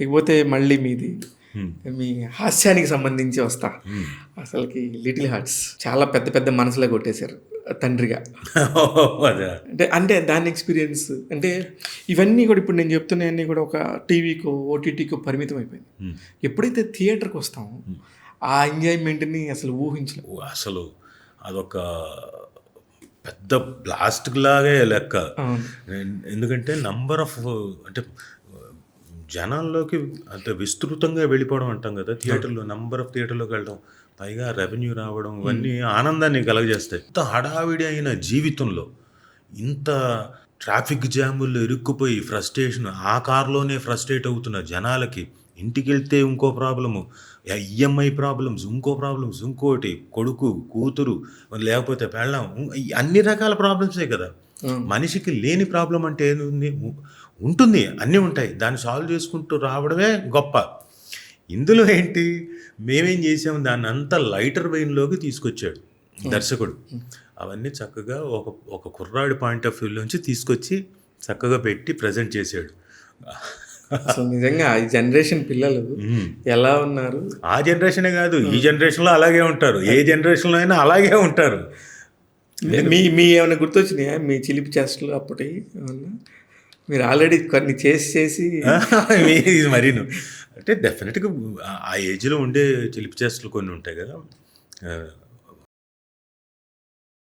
ఇకపోతే మళ్ళీ మీది. మీ హాస్యానికి సంబంధించి వస్తా. అసలుకి లిటిల్ హార్ట్స్ చాలా పెద్ద పెద్ద మనసులో కొట్టేశారు తండ్రిగా. అంటే అంటే దాని ఎక్స్పీరియన్స్ అంటే ఇవన్నీ కూడా ఇప్పుడు నేను చెప్తున్నాయన్నీ కూడా ఒక టీవీకో ఓటీటీకో పరిమితం అయిపోయింది. ఎప్పుడైతే థియేటర్కి వస్తామో ఆ ఎంజాయ్మెంట్ని అసలు ఊహించలేము ఓ, అసలు అదొక పెద్ద బ్లాస్ట్ లాగే లెక్క. ఎందుకంటే నంబర్ ఆఫ్ అంటే జనాల్లోకి అంటే విస్తృతంగా వెళ్ళిపోవడం అంటాం కదా థియేటర్లో నంబర్ ఆఫ్ థియేటర్లోకి వెళ్ళడం పైగా రెవెన్యూ రావడం ఇవన్నీ ఆనందాన్ని కలగజేస్తాయి. ఇంత హడావిడి అయిన జీవితంలో ఇంత ట్రాఫిక్ జాముల్లో ఇరుక్కుపోయి ఫ్రస్ట్రేషన్ ఆ కారులోనే ఫ్రస్ట్రేట్ అవుతున్న జనాలకి ఇంటికి వెళ్తే ఇంకో ప్రాబ్లము ఈఎంఐ ప్రాబ్లమ్స్ ఇంకో ప్రాబ్లమ్స్ ఇంకోటి కొడుకు కూతురు లేకపోతే పెళ్ళం అన్ని రకాల ప్రాబ్లమ్సే కదా. మనిషికి లేని ప్రాబ్లం అంటే ఏముంది ఉంటుంది అన్నీ ఉంటాయి. దాన్ని సాల్వ్ చేసుకుంటూ రావడమే గొప్ప. ఇందులో ఏంటి? మేమేం చేసాము? దాన్ని అంతా లైటర్ వెయిన్లోకి తీసుకొచ్చాడు దర్శకుడు. అవన్నీ చక్కగా ఒక ఒక కుర్రాడి పాయింట్ ఆఫ్ వ్యూలోంచి తీసుకొచ్చి చక్కగా పెట్టి ప్రజెంట్ చేశాడు అసలు నిజంగా ఈ జనరేషన్ పిల్లలు. ఎలా ఉన్నారు? ఆ జనరేషనే కాదు ఈ జనరేషన్లో అలాగే ఉంటారు. ఏ జనరేషన్లో అయినా అలాగే ఉంటారు. మీ మీ ఏమైనా గుర్తొచ్చినాయా? మీ చిలిపి చేష్టలు అప్పటి ఏమన్నా? మీరు ఆల్రెడీ కొన్ని చేసి చేసి మరీను. అంటే డెఫినెట్గా ఆ ఏజ్లో ఉండే చిలిపి చేష్టలు కొన్ని ఉంటాయి కదా. ఆ,